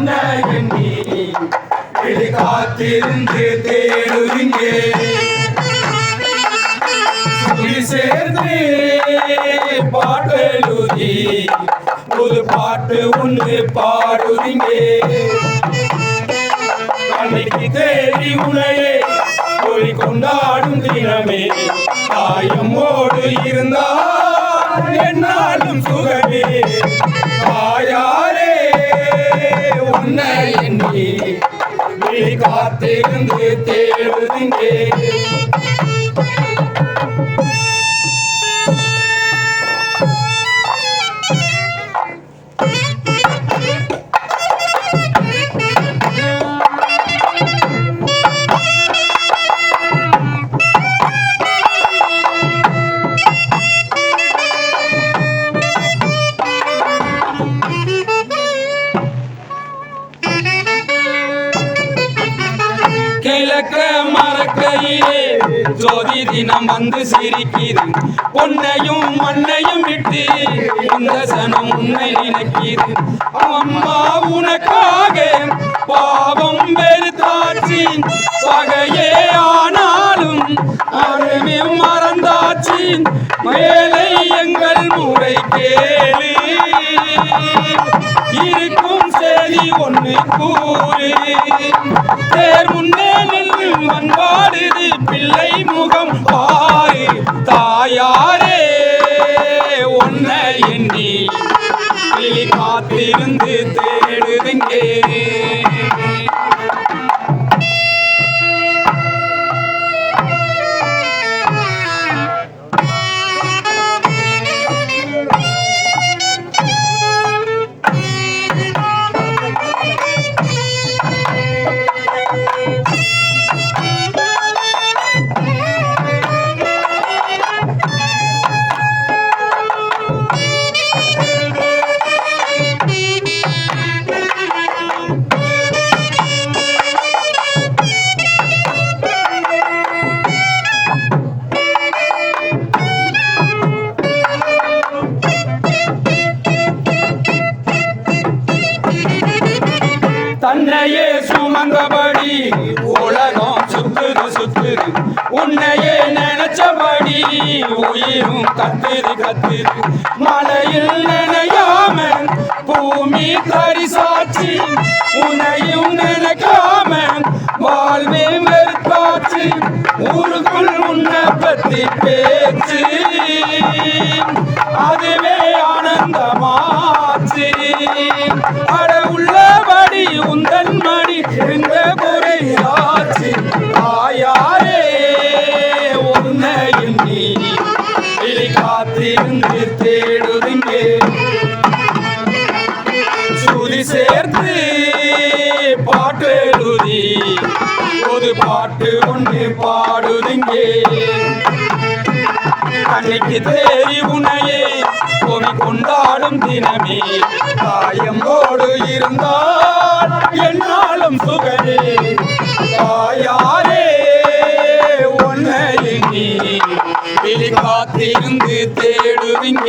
உன்னை எண்ணி விழி காத்திருந்து தேடுவிங்கே சேர்ந்து பாடலுதி ஒரு பாட்டு ஒன்று பாடுவீங்கே அன்னைக்கு தேடி உனையே ஒளி கொண்டாடும் தினமே. உன்னை காத்திருந்து தேடுதிங்கே மறக்க மரக்கையிலே ஜோதி தினம் வந்து சிரிக்குது பொன்னையும் மண்ணையும் விட்டு இந்த சனம் உன்னை நினைக்குது அம்மா உனக்காக பாவம் பெருத்தாச்சி பகையே ஆனாலும் அறவே மறந்தாச்சு. மேலை எங்கள் முறை கூறு தேர் முன்னே நின்று மண்பாடுது பிள்ளை முகம் பாரு தாயாரே ஒன்னை எண்ணி காத்திருந்து தேடுதுங்கே. தன்னையே சுமந்தபடி உலகம் சுத்துது சுத்துது. உன்னையே நினைச்சபடி உயிரும் கத்துது கத்துது. மலையில் நினையாம பூமி தரிசாட்சி உன்னையும் நினைக்காம வாழ்வே வெறுத்தாச்சு ஊருக்குள் உன்னை பத்தி பேச்சு அதுவே ஆனந்தமாச்சு. இருந்து தேடுதுங்கே சுதி சேர்த்து பாட்டு எழுதி. ஒரு பாட்டு ஒன்று பாடுதுங்கே அன்னைக்கு தேறி உனையே கோவி கொண்டாடும் தினமே. தாயம்போடு இருந்தால் என்னாலும் சுகமே. வெளி காத்திருந்து தேடுவீங்க.